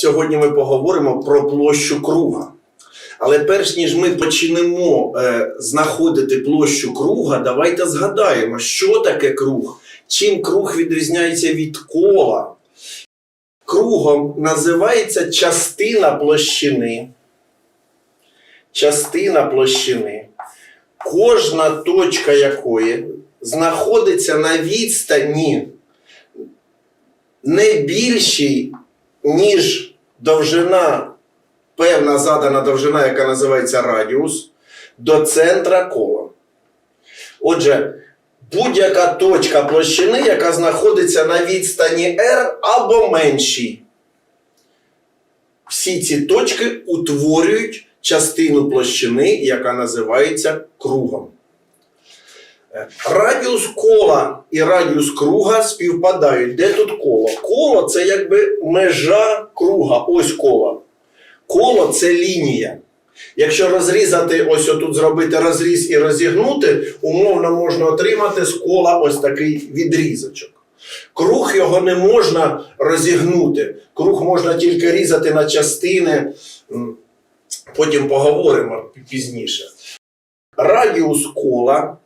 Сьогодні ми поговоримо про площу круга. Але перш ніж ми почнемо е, знаходити площу круга, давайте згадаємо, що таке круг, чим круг відрізняється від кола. Кругом називається частина площини. Частина площини, кожна точка якої знаходиться на відстані не більшій, ніж довжина, певна задана довжина, яка називається радіус, до центра кола. Отже, будь-яка точка площини, яка знаходиться на відстані R або меншій. Всі ці точки утворюють частину площини, яка називається кругом. Радіус кола і радіус круга співпадають. Де тут коло? Коло це якби межа круга. Ось коло. Коло це лінія. Якщо розрізати, ось отут зробити розріз і розігнути, умовно можна отримати з кола ось такий відрізочок. Круг його не можна розігнути. Круг можна тільки різати на частини. Потім поговоримо пізніше. Радіус кола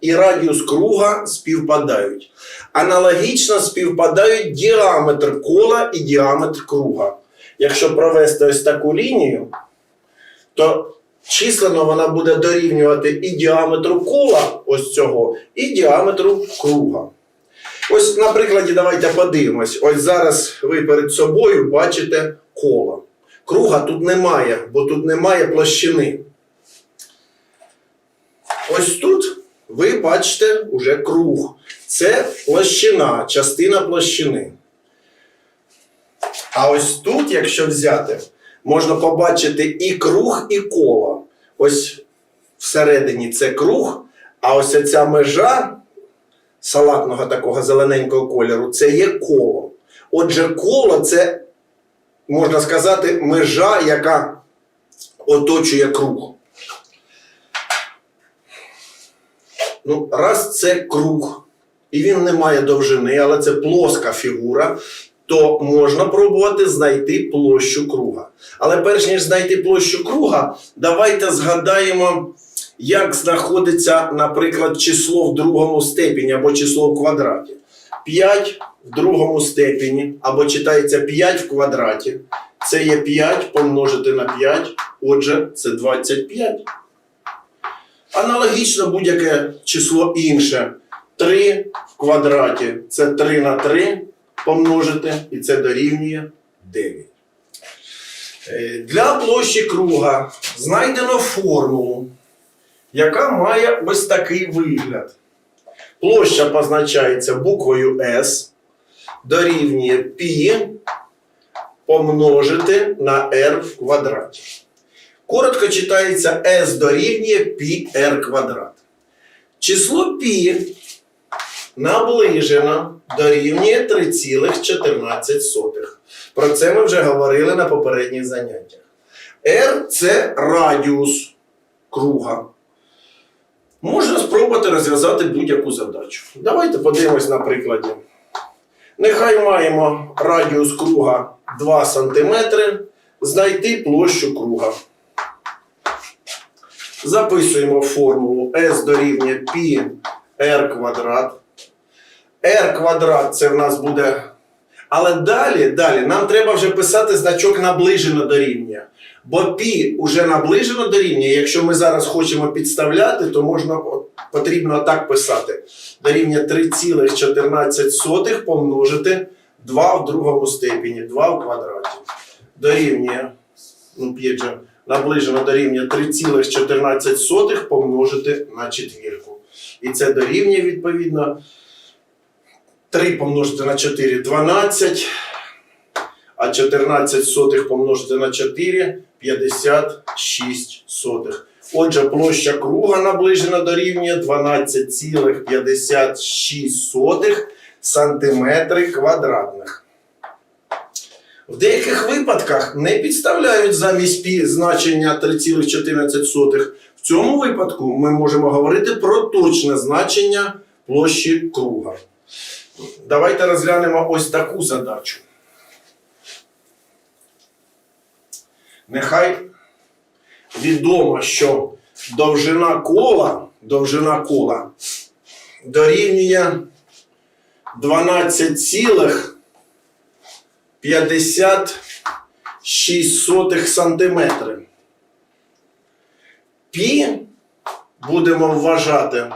і радіус круга співпадають. Аналогічно співпадають діаметр кола і діаметр круга. Якщо провести ось таку лінію, то численно вона буде дорівнювати і діаметру кола, ось цього, і діаметру круга. Ось, на прикладі, давайте подивимось. Ось зараз ви перед собою бачите коло. Круга тут немає, бо тут немає площини. Ось тут ви бачите уже круг. Це площина, частина площини. А ось тут, якщо взяти, можна побачити і круг, і коло. Ось всередині це круг, а ось ця межа салатного такого зелененького кольору це є коло. Отже, коло це, можна сказати, межа, яка оточує круг. Ну, раз це круг, і він не має довжини, але це плоска фігура, то можна пробувати знайти площу круга. Але перш ніж знайти площу круга, давайте згадаємо, як знаходиться, наприклад, число в другому степені або число в квадраті. 5 в другому степені, або читається 5 в квадраті. Це є 5 помножити на 5, отже, це 25. Аналогічно будь-яке число інше. 3 в квадраті це 3 на 3 помножити, і це дорівнює 9. Е, Для площі круга знайдено формулу, яка має ось такий вигляд. Площа позначається буквою S, дорівнює π помножити на r в квадраті. Коротко читається S дорівнює πr квадрат. Число π наближено дорівнює 3,14. Про це ми вже говорили на попередніх заняттях. R це радіус круга. Можна спробувати розв'язати будь-яку задачу. Давайте подивимось на прикладі. Нехай маємо радіус круга 2 см, знайти площу круга. Записуємо формулу S дорівнює π r квадрат. r квадрат це в нас буде. Але далі, далі нам треба вже писати значок наближено до рівня. Бо π уже наближено до рівня. Якщо ми зараз хочемо підставляти, то можна потрібно так писати. Дорівня 3,14 помножити 2 в другому степені, 2 в квадраті. Дорівнює, ну, же, наближено до рівня 3,14 помножити на четвірку. І це дорівнює відповідно 3 помножити на 4 12, а 14 сотих помножити на 4 56 сотих. Отже, площа круга наближена до рівня 12,56 сантиметри квадратних. В деяких випадках не підставляють замість пі значення 3,14. В цьому випадку ми можемо говорити про точне значення площі круга. Давайте розглянемо ось таку задачу. Нехай відомо, що довжина кола, довжина кола дорівнює 12,56 сантиметри. Пі будемо вважати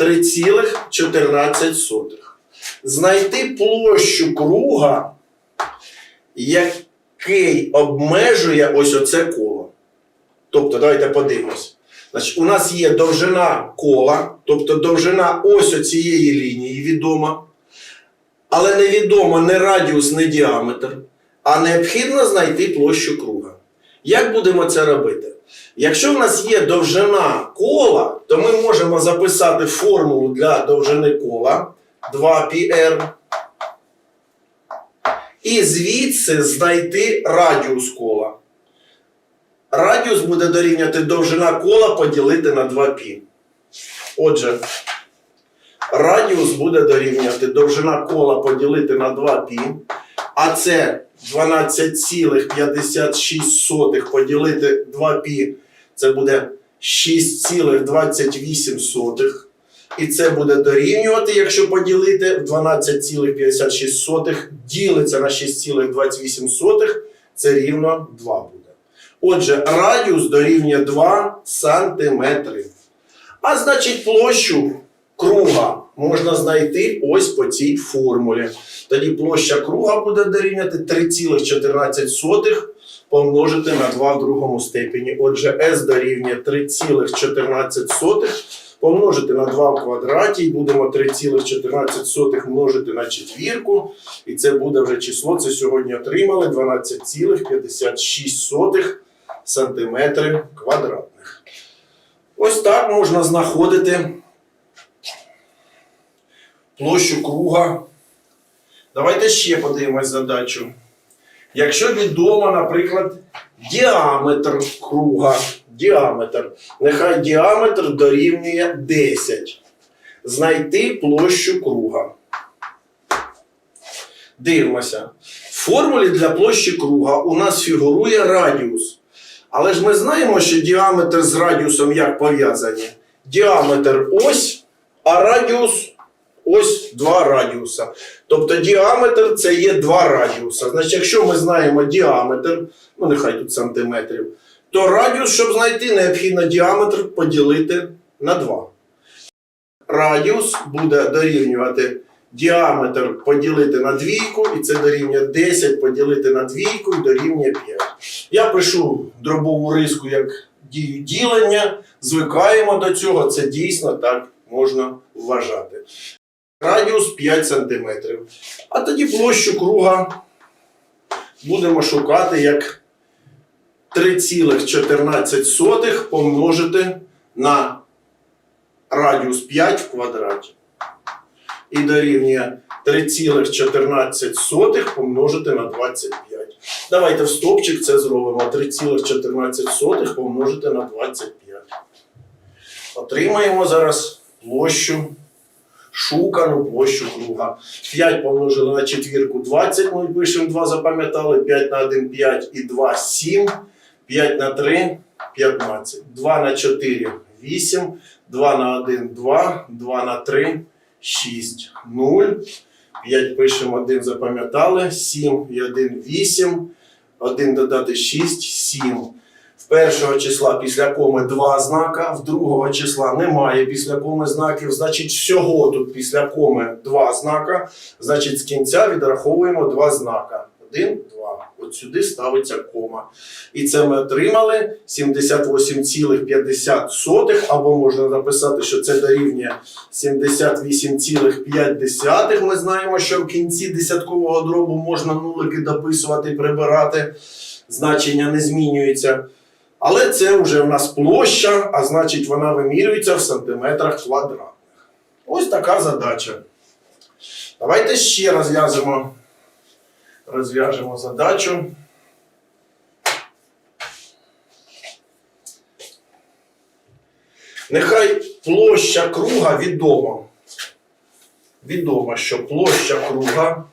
3,14. Знайти площу круга, який обмежує ось оце коло. Тобто, давайте подивимось. Значить, у нас є довжина кола, тобто довжина ось цієї лінії відома, але невідомо не радіус, не діаметр, а необхідно знайти площу круга. Як будемо це робити? Якщо в нас є довжина кола, то ми можемо записати формулу для довжини кола 2πr. І звідси знайти радіус кола. Радіус буде дорівняти довжина кола поділити на 2π. Отже, радіус буде дорівняти довжина кола поділити на 2π, а це 12,56 поділити 2π, це буде 6,28. І це буде дорівнювати, якщо поділити в 12,56 ділиться на 6,28, це рівно 2 буде. Отже, радіус дорівнює 2 сантиметри. А значить, площу круга можна знайти ось по цій формулі. Тоді площа круга буде дорівняти 3,14 помножити на 2 в другому степені. Отже, S дорівнює 3,14 помножити на 2 в квадраті, і будемо 3,14 множити на четвірку. І це буде вже число, це сьогодні отримали 12,56 сантиметри квадратних. Ось так можна знаходити площу круга. Давайте ще подивимось задачу. Якщо відомо, наприклад, діаметр круга, діаметр, нехай діаметр дорівнює 10. Знайти площу круга. Дивимося. В формулі для площі круга у нас фігурує радіус. Але ж ми знаємо, що діаметр з радіусом як пов'язані. Діаметр ось, а радіус ось два радіуса. Тобто діаметр це є два радіуса. Значить, якщо ми знаємо діаметр, ну нехай тут сантиметрів, то радіус, щоб знайти, необхідно діаметр поділити на 2. Радіус буде дорівнювати діаметр поділити на двійку, і це дорівнює 10 поділити на двійку і дорівнює 5. Я пишу дробову риску як дію ділення, звикаємо до цього, це дійсно так можна вважати. Радіус 5 см. А тоді площу круга будемо шукати як 3,14 помножити на радіус 5 в квадраті. І дорівнює 3,14 помножити на 25. Давайте в стопчик це зробимо. 3,14 помножити на 25. Отримаємо зараз площу, шукану площу круга. 5 помножили на четвірку 20, ми пишемо 2, запам'ятали. 5 на 1 5 і 2 7. 5 на 3 15. 2 на 4 8. 2 на 1 2. 2 на 3 6. 0. 5 пишемо 1, запам'ятали. 7 і 1 8. 1 додати 6 7. Першого числа після коми два знака, в другого числа немає після коми знаків. Значить, всього тут після коми два знака. Значить, з кінця відраховуємо два знака. Один, два. От сюди ставиться кома. І це ми отримали 78,50, або можна написати, що це дорівнює 78,5. Ми знаємо, що в кінці десяткового дробу можна нулики дописувати прибирати. Значення не змінюється. Але це вже в нас площа, а значить вона вимірюється в сантиметрах квадратних. Ось така задача. Давайте ще розв'яжемо, розв'яжемо задачу. Нехай площа круга відома. Відомо, що площа круга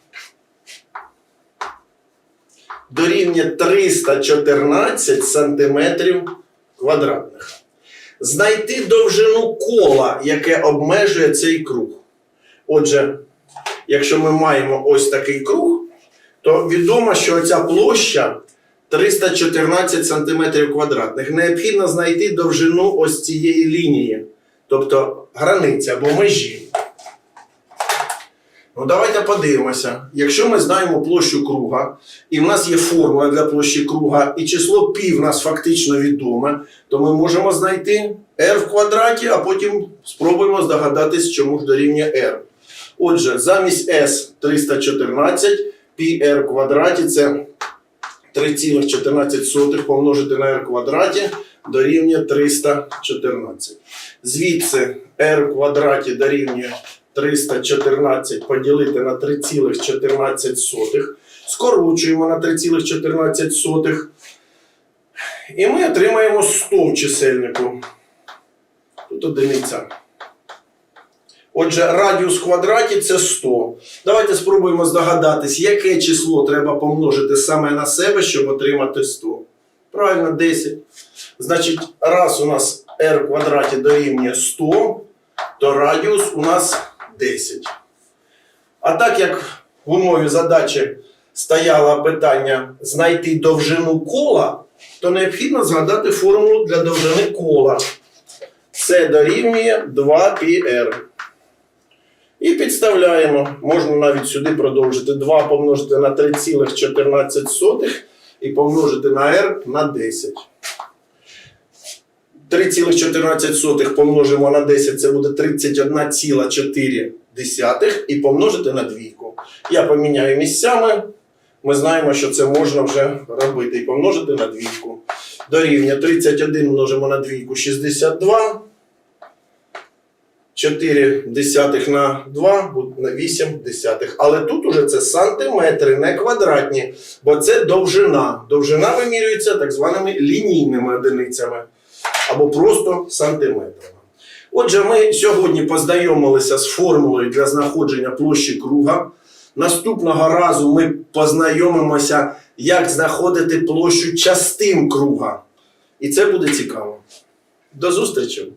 дорівнює 314 сантиметрів квадратних. Знайти довжину кола, яке обмежує цей круг. Отже, якщо ми маємо ось такий круг, то відомо, що ця площа 314 сантиметрів квадратних. Необхідно знайти довжину ось цієї лінії, тобто границі або межі. Ну, давайте подивимося. Якщо ми знаємо площу круга, і в нас є формула для площі круга, і число пі в нас фактично відоме, то ми можемо знайти r в квадраті, а потім спробуємо здогадатись, чому ж дорівнює r. Отже, замість s 314, πr в квадраті це 3,14 помножити на r в квадраті дорівнює 314. Звідси r в квадраті дорівнює 314 поділити на 3,14. Скорочуємо на 3,14. І ми отримаємо 100 в чисельнику. Тут одиниця. Отже, радіус в квадраті це 100. Давайте спробуємо здогадатись, яке число треба помножити саме на себе, щоб отримати 100. Правильно, 10. Значить, раз у нас r в квадраті дорівнює 100, то радіус у нас 10. А так як в умові задачі стояло питання знайти довжину кола, то необхідно згадати формулу для довжини кола. Це дорівнює 2πr. І підставляємо. Можна навіть сюди продовжити 2 помножити на 3,14 і помножити на r на 10. 3,14 помножимо на 10, це буде 31,4 і помножити на двійку. Я поміняю місцями. Ми знаємо, що це можна вже робити і помножити на двійку. Дорівнює 31 множимо на двійку 62. 4 десятих на 2 на 8 десятих. Але тут уже це сантиметри, не квадратні, бо це довжина. Довжина вимірюється так званими лінійними одиницями або просто сантиметрами. Отже, ми сьогодні познайомилися з формулою для знаходження площі круга. Наступного разу ми познайомимося, як знаходити площу частин круга. І це буде цікаво. До зустрічі!